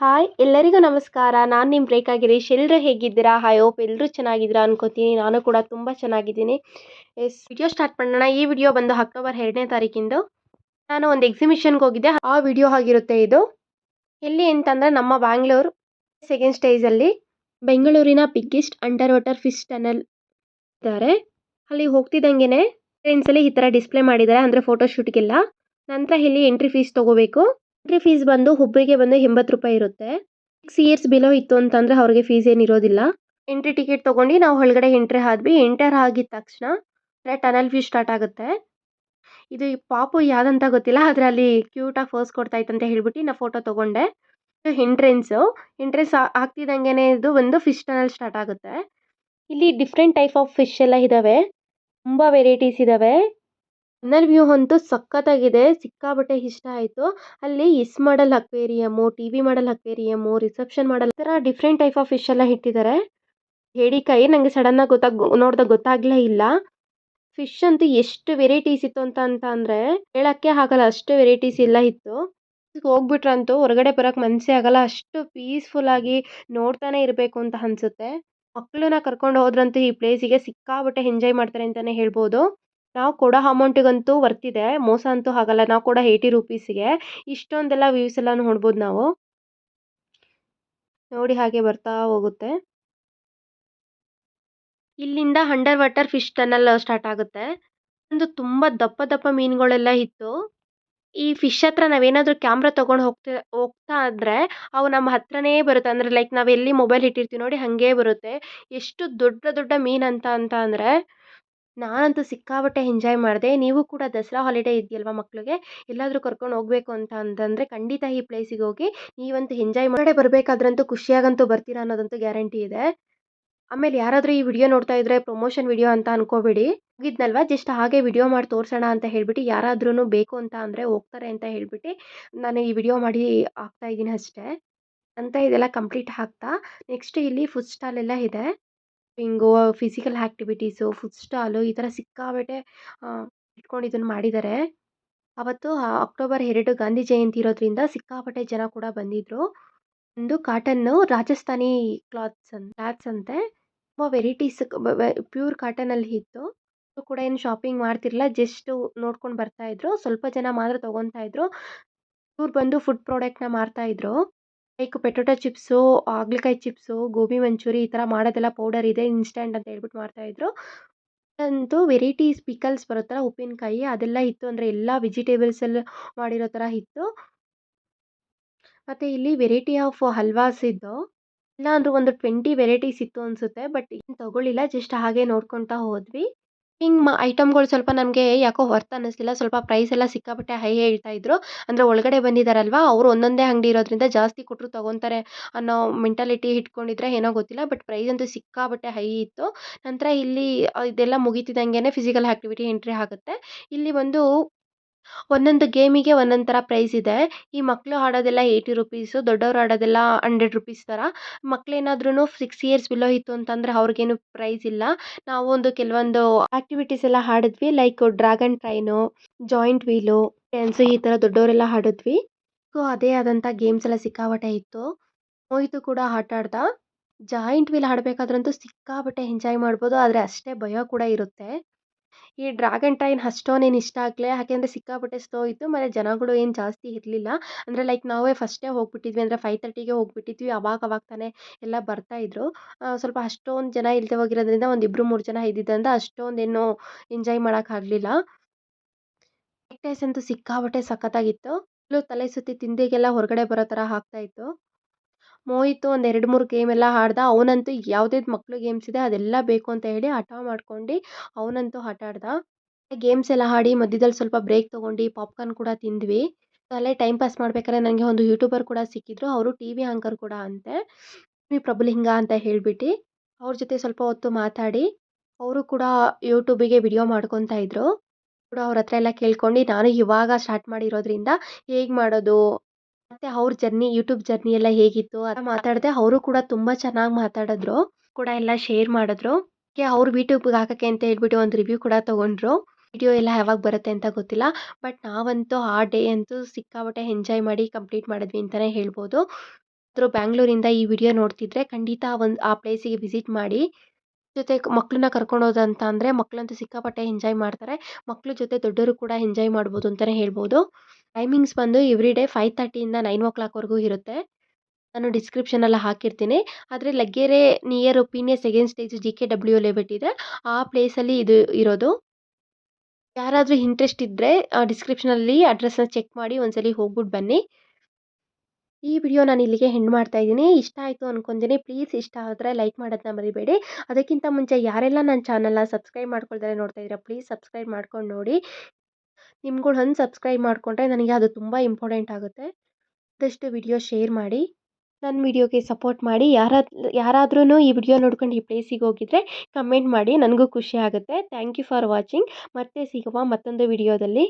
Hi ಎಲ್ಲರಿಗೂ ನಮಸ್ಕಾರ. ನಾನು ನಿಮ್ಮ ರೇಖಾ ಗಿರೀಶ್. ಎಲ್ಲರೂ ಹೇಗಿದ್ದೀರಾ? ಹಾಯ್ ಹೋಪ್ ಎಲ್ಲರೂ ಚೆನ್ನಾಗಿದ್ದೀರಾ ಅನ್ಕೋತೀನಿ. ನಾನು ಕೂಡ ತುಂಬ ಚೆನ್ನಾಗಿದ್ದೀನಿ. ಎಸ್ ವಿಡಿಯೋ ಸ್ಟಾರ್ಟ್ ಮಾಡೋಣ. ಈ ವಿಡಿಯೋ ಬಂದು ಅಕ್ಟೋಬರ್ ಎರಡನೇ ತಾರೀಕಿಂದು. ನಾನು ಒಂದು ಎಕ್ಸಿಬಿಷನ್ಗೆ ಹೋಗಿದ್ದೆ. ಆ ವಿಡಿಯೋ ಆಗಿರುತ್ತೆ ಇದು. ಎಲ್ಲಿ ಅಂತಂದರೆ ನಮ್ಮ ಬ್ಯಾಂಗ್ಳೂರು ಸೆಕೆಂಡ್ ಸ್ಟೇಜಲ್ಲಿ ಬೆಂಗಳೂರಿನ biggest under water fish tunnel ಇದ್ದಾರೆ. ಅಲ್ಲಿ ಹೋಗ್ತಿದ್ದಂಗೆ ಟ್ರೈನ್ಸಲ್ಲಿ ಈ ಥರ ಡಿಸ್ಪ್ಲೇ ಮಾಡಿದ್ದಾರೆ. ಅಂದರೆ ಫೋಟೋಶೂಟ್ಗೆಲ್ಲ ನಂತರ ಇಲ್ಲಿ ಎಂಟ್ರಿ ಫೀಸ್ ತೊಗೋಬೇಕು. ಎಂಟ್ರಿ ಫೀಸ್ ಬಂದು ಒಬ್ಬರಿಗೆ ಬಂದು ಎಂಬತ್ತು ರೂಪಾಯಿ ಇರುತ್ತೆ. ಸಿಕ್ಸ್ ಇಯರ್ಸ್ ಬಿಲೋ ಇತ್ತು ಅಂತಂದರೆ ಅವ್ರಿಗೆ ಫೀಸ್ ಏನಿರೋದಿಲ್ಲ ಎಂಟ್ರಿ ಟಿಕೆಟ್ ತೊಗೊಂಡು ನಾವು ಒಳಗಡೆ ಎಂಟ್ರಿ ಆದ್ವಿ ಎಂಟರ್ ಆಗಿದ ತಕ್ಷಣ ಟನಲ್ ವ್ಯೂ ಸ್ಟಾರ್ಟ್ ಆಗುತ್ತೆ. ಇದು ಪಾಪು ಯಾವ್ದಂತ ಗೊತ್ತಿಲ್ಲ. ಆದರೆ ಅಲ್ಲಿ ಕ್ಯೂಟಾಗಿ ಫೋಸ್ ಕೊಡ್ತಾ ಇತ್ತಂತ ಹೇಳ್ಬಿಟ್ಟು ನಾ ಫೋಟೋ ತೊಗೊಂಡೆ. ಎಂಟ್ರೆನ್ಸು ಎಂಟ್ರೆನ್ಸ್ ಆಗ್ತಿದ್ದಂಗೆ ಇದು ಒಂದು ಫಿಶ್ ಟನಲ್ ಸ್ಟಾರ್ಟ್ ಆಗುತ್ತೆ. ಇಲ್ಲಿ ಡಿಫ್ರೆಂಟ್ ಟೈಪ್ ಆಫ್ ಫಿಶ್ ಎಲ್ಲ ಇದ್ದಾವೆ ತುಂಬ ವೆರೈಟೀಸ್ ಇದ್ದಾವೆ ಟನಲ್ ವ್ಯೂ ಅಂತೂ ಸಖತ್ತಾಗಿದೆ, ಸಿಕ್ಕಾಪಟ್ಟೆ ಇಷ್ಟ ಆಯಿತು. ಅಲ್ಲಿ is model aquarium T V model aquarium reception model ಈ ಥರ ಡಿಫ್ರೆಂಟ್ ಟೈಪ್ ಆಫ್ ಫಿಶ್ ಎಲ್ಲ ಇಟ್ಟಿದ್ದಾರೆ. ಹೇಡಿಕಾಯಿ ನನಗೆ ಸಡನ್ನಾಗಿ ಗೊತ್ತಾಗ, ನೋಡ್ದಾಗ ಗೊತ್ತಾಗಲೇ ಇಲ್ಲ. ಫಿಶ್ ಅಂತೂ ಎಷ್ಟು ವೆರೈಟೀಸ್ ಇತ್ತು ಅಂತ ಅಂತ ಅಂದರೆ ಹೇಳೋಕ್ಕೆ ಆಗಲ್ಲ, ಅಷ್ಟು ವೆರೈಟೀಸ್ ಎಲ್ಲ ಇತ್ತು. ಹೋಗ್ಬಿಟ್ರಂತೂ ಹೊರಗಡೆ ಬರೋಕ್ಕೆ ಮನಸ್ಸೇ ಆಗಲ್ಲ, ಅಷ್ಟು ಪೀಸ್ಫುಲ್ಲಾಗಿ ನೋಡ್ತಾನೆ ಇರಬೇಕು ಅಂತ ಅನಿಸುತ್ತೆ. ಮಕ್ಕಳನ್ನ ಕರ್ಕೊಂಡು ಹೋದ್ರಂತೂ ಈ ಪ್ಲೇಸಿಗೆ ಸಿಕ್ಕಾಪಟ್ಟೆ ಎಂಜಾಯ್ ಮಾಡ್ತಾರೆ ಅಂತಲೇ ಹೇಳ್ಬೋದು. ನಾವು ಕೊಡೋ ಅಮೌಂಟಿಗಂತೂ ವರ್ತಿದೆ, ಮೋಸ ಅಂತೂ ಆಗಲ್ಲ, ನಾವು ಕೊಡೋ ಏಯ್ಟಿ ರುಪೀಸಿಗೆ. ಇಷ್ಟೊಂದೆಲ್ಲ ವ್ಯೂಸ್ ಎಲ್ಲ ನೋಡ್ಬೋದು ನಾವು. ನೋಡಿ ಹಾಗೆ ಬರ್ತಾ ಹೋಗುತ್ತೆ. ಇಲ್ಲಿಂದ under water fish tunnel start ಆಗುತ್ತೆ. ಒಂದು ತುಂಬ ದಪ್ಪ ದಪ್ಪ ಮೀನುಗಳೆಲ್ಲ ಇತ್ತು. ಈ ಫಿಶ್ ಹತ್ರ ನಾವೇನಾದರೂ ಕ್ಯಾಮ್ರಾ ತೊಗೊಂಡು ಹೋಗ್ತಾ ಹೋಗ್ತಾ ಆದರೆ ಅವು ನಮ್ಮ ಹತ್ರನೇ ಬರುತ್ತೆ. ಅಂದರೆ ಲೈಕ್ ನಾವು ಎಲ್ಲಿ ಮೊಬೈಲ್ ಇಟ್ಟಿರ್ತೀವಿ ನೋಡಿ ಹಾಗೇ ಬರುತ್ತೆ. ಎಷ್ಟು ದೊಡ್ಡ ದೊಡ್ಡ ಮೀನು ಅಂತ ಅಂತ ಅಂದರೆ ನಾನಂತೂ ಸಿಕ್ಕಾಪಟ್ಟೆ ಎಂಜಾಯ್ ಮಾಡಿದೆ. ನೀವು ಕೂಡ ದಸರಾ ಹಾಲಿಡೇ ಇದೆಯಲ್ವ ಮಕ್ಕಳಿಗೆ ಎಲ್ಲಾದರೂ ಕರ್ಕೊಂಡು ಹೋಗಬೇಕು ಅಂತ ಅಂತಂದರೆ ಖಂಡಿತ ಈ ಪ್ಲೇಸಿಗೆ ಹೋಗಿ ನೀವಂತೂ ಎಂಜಾಯ್ ಮಾಡೇ ಬರಬೇಕಾದ್ರಂತೂ ಖುಷಿಯಾಗಂತೂ ಬರ್ತೀರಾ ಅನ್ನೋದಂತೂ ಗ್ಯಾರಂಟಿ ಇದೆ. ಆಮೇಲೆ ಯಾರಾದರೂ ಈ ವಿಡಿಯೋ ನೋಡ್ತಾ ಇದ್ರೆ ಪ್ರಮೋಷನ್ ವಿಡಿಯೋ ಅಂತ ಅನ್ಕೋಬೇಡಿ. ಹೋಗಿದ್ನಲ್ವ? ಜಸ್ಟ್ ಹಾಗೆ ವಿಡಿಯೋ ಮಾಡಿ ತೋರಿಸೋಣ ಅಂತ ಹೇಳ್ಬಿಟ್ಟು ಯಾರಾದ್ರೂ ಬೇಕು ಅಂತ ಅಂದರೆ ಹೋಗ್ತಾರೆ ಅಂತ ಹೇಳ್ಬಿಟ್ಟು ನಾನು ಈ ವಿಡಿಯೋ ಮಾಡಿ ಹಾಕ್ತಾ ಇದ್ದೀನಿ ಅಷ್ಟೇ. ಅಂತ ಇದೆಲ್ಲ ಕಂಪ್ಲೀಟ್ ಹಾಕ್ತಾ ನೆಕ್ಸ್ಟ್ ಇಲ್ಲಿ ಫುಡ್ ಸ್ಟಾಲ್ ಎಲ್ಲ ಇದೆ. ಹಿಂಗು ಫಿಸಿಕಲ್ ಆ್ಯಕ್ಟಿವಿಟೀಸು ಫುಡ್ ಸ್ಟಾಲು ಈ ಥರ ಸಿಕ್ಕಾಪಟ್ಟೆ ಇಟ್ಕೊಂಡು ಇದನ್ನು ಮಾಡಿದ್ದಾರೆ. ಅವತ್ತು ಅಕ್ಟೋಬರ್ ಎರಡು ಗಾಂಧಿ ಜಯಂತಿ ಇರೋದ್ರಿಂದ ಸಿಕ್ಕಾಪಟ್ಟೆ ಜನ ಕೂಡ ಬಂದಿದ್ದರು ಒಂದು ಕಾಟನ್ನು ರಾಜಸ್ಥಾನಿ ಕ್ಲಾತ್ಸ್ ಕ್ಲಾತ್ಸ್ ಅಂತೆ. ತುಂಬ ವೆರೈಟೀಸ್ ಪ್ಯೂರ್ ಕಾಟನಲ್ಲಿ ಇತ್ತು. ಅವರು ಕೂಡ ಏನು ಶಾಪಿಂಗ್ ಮಾಡ್ತಿರಲಿಲ್ಲ, ಜಸ್ಟು ನೋಡ್ಕೊಂಡು ಬರ್ತಾಯಿದ್ರು ಸ್ವಲ್ಪ ಜನ ಮಾತ್ರ ತೊಗೊತಾ ಇದ್ರು. ಇವ್ರು ಬಂದು ಫುಡ್ ಪ್ರಾಡಕ್ಟ್ನ ಮಾರ್ತಾಯಿದ್ರು ಲೈಕ್ ಪೆಟೊಟೊ ಚಿಪ್ಸು ಹಾಗಲಕಾಯಿ ಚಿಪ್ಸು ಗೋಬಿ ಮಂಚೂರಿ ಈ ಥರ ಮಾಡೋದೆಲ್ಲ ಪೌಡರ್ ಇದೆ ಇನ್ಸ್ಟಂಟ್ ಅಂತ ಹೇಳ್ಬಿಟ್ಟು ಮಾಡ್ತಾಯಿದ್ರು ಅಂತೂ ವೆರೈಟೀಸ್ ಪಿಕಲ್ಸ್ ಬರುತ್ತಲ್ಲ ಉಪ್ಪಿನಕಾಯಿ ಅದೆಲ್ಲ ಇತ್ತು ಅಂದರೆ ಎಲ್ಲ ವೆಜಿಟೇಬಲ್ಸಲ್ಲಿ ಮಾಡಿರೋ ಥರ ಇತ್ತು. ಮತ್ತು ಇಲ್ಲಿ ವೆರೈಟಿ ಆಫ್ ಹಲ್ವಾಸ್ ಇದ್ದು, ಇಲ್ಲ ಒಂದು ಟ್ವೆಂಟಿ ವೆರೈಟೀಸ್ ಇತ್ತು ಅನಿಸುತ್ತೆ ಬಟ್ ಏನು ತೊಗೊಳ್ಳಿಲ್ಲ ಜಸ್ಟ್ ಹಾಗೆ ನೋಡ್ಕೊತಾ ಹೋದ್ವಿ. ಹಿಂಗೆ ಮ ಐಟಮ್ಗಳು ಸ್ವಲ್ಪ ನಮಗೆ ಯಾಕೋ ವರ್ತ್ ಅನ್ನಿಸ್ಲಿಲ್ಲ. ಸ್ವಲ್ಪ ಪ್ರೈಸ್ ಎಲ್ಲ ಸಿಕ್ಕಾಪಟ್ಟೆ ಹೈ ಹೇಳ್ತಾ ಇದ್ರು. ಅಂದರೆ ಒಳಗಡೆ ಬಂದಿದ್ದಾರಲ್ವ ಅವರು ಒಂದೊಂದೇ ಅಂಗಡಿ ಇರೋದ್ರಿಂದ ಜಾಸ್ತಿ ಕೊಟ್ಟರು ತೊಗೊತಾರೆ ಅನ್ನೋ ಮೆಂಟಾಲಿಟಿ ಇಟ್ಕೊಂಡಿದ್ರೆ ಏನೋ ಗೊತ್ತಿಲ್ಲ. ಬಟ್ ಪ್ರೈಸ್ ಅಂತೂ ಸಿಕ್ಕಾಪಟ್ಟೆ ಹೈ ಇತ್ತು. ನಂತರ ಇಲ್ಲಿ ಇದೆಲ್ಲ ಮುಗಿತಿದ್ದಂಗೆ ಫಿಸಿಕಲ್ ಆ್ಯಕ್ಟಿವಿಟಿ ಎಂಟ್ರಿ ಆಗುತ್ತೆ. ಇಲ್ಲಿ ಒಂದು ಒಂದೊಂದು ಗೇಮಿಗೆ ಒಂದೊಂದು ಥರ ಪ್ರೈಸ್ ಇದೆ. ಈ ಮಕ್ಕಳು ಆಡೋದೆಲ್ಲ ಏಯ್ಟಿ ರುಪೀಸು, ದೊಡ್ಡವರು ಆಡೋದೆಲ್ಲ ಹಂಡ್ರೆಡ್ ರುಪೀಸ್ ಥರ. ಮಕ್ಕಳೇನಾದ್ರೂ ಸಿಕ್ಸ್ ಇಯರ್ಸ್ ಬಿಲೋ ಇತ್ತು ಅಂತಂದರೆ ಅವ್ರಿಗೇನು ಪ್ರೈಸ್ ಇಲ್ಲ. ನಾವು ಒಂದು ಕೆಲವೊಂದು ಆ್ಯಕ್ಟಿವಿಟೀಸ್ ಎಲ್ಲ ಆಡಿದ್ವಿ like dragon train, giant wheel, dance ಈ ಥರ ದೊಡ್ಡವರೆಲ್ಲ ಆಡಿದ್ವಿ ಸೊ, ಅದೇ ಆದಂಥ ಗೇಮ್ಸ್ ಎಲ್ಲ ಸಿಕ್ಕಾಪಟ್ಟೆ ಇತ್ತು. ಮೋಹಿತು ಕೂಡ ಆಟ ಆಡ್ದ. ಜಾಯಿಂಟ್ ವೀಲ್ ಆಡಬೇಕಾದ್ರಂತೂ ಸಿಕ್ಕಾಪಟ್ಟೆ ಎಂಜಾಯ್ ಮಾಡ್ಬೋದು. ಆದರೆ ಅಷ್ಟೇ ಭಯ ಕೂಡ ಇರುತ್ತೆ. ಈ ಡ್ರ್ಯಾಗನ್ ಟ್ರೈನ್ ಅಷ್ಟೊಂದೇನು ಇಷ್ಟ ಆಗಲಿಲ್ಲ ಯಾಕೆಂದರೆ ಸಿಕ್ಕಾಪಟ್ಟೆ ಸ್ಲೋ ಇತ್ತು, ಮತ್ತು ಜನಗಳು ಏನು ಜಾಸ್ತಿ ಇರಲಿಲ್ಲ. ಅಂದರೆ ಲೈಕ್ ನಾವೇ ಫಸ್ಟೇ ಹೋಗ್ಬಿಟ್ಟಿದ್ವಿ, ಅಂದರೆ ಫೈವ್ ತರ್ಟಿಗೆ ಹೋಗ್ಬಿಟ್ಟಿದ್ವಿ, ಅವಾಗ ಅವಾಗ ತಾನೇ ಎಲ್ಲ ಬರ್ತಾಯಿದ್ರು ಸ್ವಲ್ಪ ಅಷ್ಟೊಂದು ಜನ ಇಲ್ಲದೆ ಹೋಗಿರೋದ್ರಿಂದ ಒಂದು ಇಬ್ಬರು ಮೂರು ಜನ ಇದ್ದಿದ್ದರಿಂದ ಅಷ್ಟೊಂದೇನು ಎಂಜಾಯ್ ಮಾಡೋಕ್ಕಾಗಲಿಲ್ಲ ಟೈಸ್ ಅಂತೂ ಸಿಕ್ಕಾಪಟ್ಟೆ ಸಖತ್ತಾಗಿತ್ತು. ತಲೆ ಸುತ್ತಿ ತಿಂದಿಗೆಲ್ಲ ಹೊರಗಡೆ ಬರೋ ಥರ ಆಗ್ತಾಯಿತ್ತು ಮೋಹಿತು ಒಂದು ಎರಡು ಮೂರು ಗೇಮ್ ಎಲ್ಲ ಆಡ್ದ, ಅವನಂತೂ ಯಾವ್ದ್ಯಾವ್ದು ಮಕ್ಳು ಗೇಮ್ಸ್ ಇದೆ ಅದೆಲ್ಲ ಬೇಕು ಅಂತ ಹೇಳಿ ಹಠ ಮಾಡ್ಕೊಂಡು ಅವನಂತೂ ಆಟ ಆಡ್ದ. ಗೇಮ್ಸ್ ಎಲ್ಲ ಆಡಿ ಮಧ್ಯದಲ್ಲಿ ಸ್ವಲ್ಪ ಬ್ರೇಕ್ ತೊಗೊಂಡು ಪಾಪ್ಕಾರ್ನ್ ಕೂಡ ತಿಂದ್ವಿ. ಅಲ್ಲೇ ಟೈಮ್ ಪಾಸ್ ಮಾಡ್ಬೇಕಾದ್ರೆ ನನಗೆ ಒಂದು ಯೂಟ್ಯೂಬರ್ ಕೂಡ ಸಿಕ್ಕಿದ್ರು, ಅವರು ಟಿ ವಿ ಆ್ಯಂಕರ್ ಕೂಡ ಅಂತೆ. ವಿ ಪ್ರಭುಲಿಂಗ ಅಂತ ಹೇಳಿಬಿಟ್ಟು ಅವ್ರ ಜೊತೆ ಸ್ವಲ್ಪ ಹೊತ್ತು ಮಾತಾಡಿ, ಅವರು ಕೂಡ ಯೂಟ್ಯೂಬಿಗೆ ವಿಡಿಯೋ ಮಾಡ್ಕೊತಾ ಇದ್ರು. ಕೂಡ ಅವ್ರ ಹತ್ರ ಎಲ್ಲ ಕೇಳ್ಕೊಂಡು, ನಾನು ಇವಾಗ ಸ್ಟಾರ್ಟ್ ಮಾಡಿರೋದ್ರಿಂದ ಹೇಗೆ ಮಾಡೋದು? ಮತ್ತು ಅವ್ರ ಜರ್ನಿ ಯೂಟ್ಯೂಬ್ ಜರ್ನಿ ಎಲ್ಲ ಹೇಗಿತ್ತು ಅಂತ ಮಾತಾಡಿದೆ ಅವರು ಕೂಡ ತುಂಬ ಚೆನ್ನಾಗಿ ಮಾತಾಡಿದ್ರು. ಕೂಡ ಎಲ್ಲ ಶೇರ್ ಮಾಡಿದ್ರು. ಕೆ ಅವ್ರು ಯೂಟ್ಯೂಬ್ಗೆ ಹಾಕೋಕ್ಕೆ ಅಂತ ಹೇಳ್ಬಿಟ್ಟು ಒಂದು ರಿವ್ಯೂ ಕೂಡ ತೊಗೊಂಡ್ರು. ವಿಡಿಯೋ ಎಲ್ಲ ಯಾವಾಗ ಬರುತ್ತೆ ಅಂತ ಗೊತ್ತಿಲ್ಲ. ಬಟ್ ನಾವಂತೂ ಆ ಡೇ ಅಂತೂ ಸಿಕ್ಕಾಪಟ್ಟೆ ಎಂಜಾಯ್ ಮಾಡಿ ಕಂಪ್ಲೀಟ್ ಮಾಡಿದ್ವಿ ಅಂತಲೇ ಹೇಳ್ಬೋದು. ಆದರೂ ಬ್ಯಾಂಗ್ಳೂರಿಂದ ಈ ವಿಡಿಯೋ ನೋಡ್ತಿದ್ರೆ ಖಂಡಿತ ಒಂದು ಆ ಪ್ಲೇಸಿಗೆ ವಿಸಿಟ್ ಮಾಡಿ. ಜೊತೆ ಮಕ್ಕಳನ್ನ ಕರ್ಕೊಂಡು ಹೋದಂತ ಅಂದರೆ ಮಕ್ಕಳಂತೂ ಸಿಕ್ಕಾಪಟ್ಟೆ ಎಂಜಾಯ್ ಮಾಡ್ತಾರೆ. ಮಕ್ಕಳ ಜೊತೆ ದೊಡ್ಡವರು ಕೂಡ ಎಂಜಾಯ್ ಮಾಡ್ಬೋದು ಅಂತಲೇ ಹೇಳ್ಬೋದು. ಟೈಮಿಂಗ್ಸ್ ಬಂದು ಎವ್ರಿ ಡೇ ಫೈವ್ ತರ್ಟಿಯಿಂದ ನೈನ್ ಓ ಕ್ಲಾಕ್ವರೆಗೂ ಇರುತ್ತೆ. ನಾನು ಡಿಸ್ಕ್ರಿಪ್ಷನಲ್ಲಿ ಹಾಕಿರ್ತೀನಿ. ಆದರೆ Laggere near opinion second stage G K W layout ಇದೆ. ಆ ಪ್ಲೇಸಲ್ಲಿ ಇದು ಇರೋದು. ಯಾರಾದರೂ ಇಂಟ್ರೆಸ್ಟ್ ಇದ್ದರೆ ಡಿಸ್ಕ್ರಿಪ್ಷನಲ್ಲಿ ಅಡ್ರೆಸ್ನ ಚೆಕ್ ಮಾಡಿ ಒಂದ್ಸಲಿ ಹೋಗ್ಬಿಟ್ಟು ಬನ್ನಿ. ಈ ವಿಡಿಯೋ ನಾನು ಇಲ್ಲಿಗೆ ಹೆಂಡ್ ಮಾಡ್ತಾ ಇದ್ದೀನಿ. ಇಷ್ಟ ಆಯಿತು ಅಂದ್ಕೊಂತೀನಿ ಪ್ಲೀಸ್ ಇಷ್ಟ ಆದರೆ ಲೈಕ್ ಮಾಡೋದನ್ನ ಮರಿಬೇಡಿ. ಅದಕ್ಕಿಂತ ಮುಂಚೆ ಯಾರೆಲ್ಲ ನನ್ನ ಚಾನಲ್ನ ಸಬ್ಸ್ಕ್ರೈಬ್ ಮಾಡ್ಕೊಳ್ತಾರೆ ನೋಡ್ತಾ ಇದ್ದೀರಾ, ಪ್ಲೀಸ್ ಸಬ್ಸ್ಕ್ರೈಬ್ ಮಾಡ್ಕೊಂಡು ನೋಡಿ. ನಿಮ್ಗಳು ಒಂದು ಸಬ್ಸ್ಕ್ರೈಬ್ ಮಾಡಿಕೊಂಡ್ರೆ ನನಗೆ ಅದು ತುಂಬ ಇಂಪಾರ್ಟೆಂಟ್ ಆಗುತ್ತೆ. ಆದಷ್ಟು ವಿಡಿಯೋ ಶೇರ್ ಮಾಡಿ ನನ್ನ ವಿಡಿಯೋಗೆ ಸಪೋರ್ಟ್ ಮಾಡಿ ಯಾರಾದ್ರೂ ಯಾರಾದ್ರೂ ಈ ವಿಡಿಯೋ ನೋಡ್ಕೊಂಡು ಈ ಪ್ಲೇಸಿಗೆ ಹೋಗಿದ್ರೆ ಕಮೆಂಟ್ ಮಾಡಿ, ನನಗೂ ಖುಷಿ ಆಗುತ್ತೆ. Thank you for watching. ಮತ್ತೆ ಸಿಗುವ ಮತ್ತೊಂದು ವಿಡಿಯೋದಲ್ಲಿ.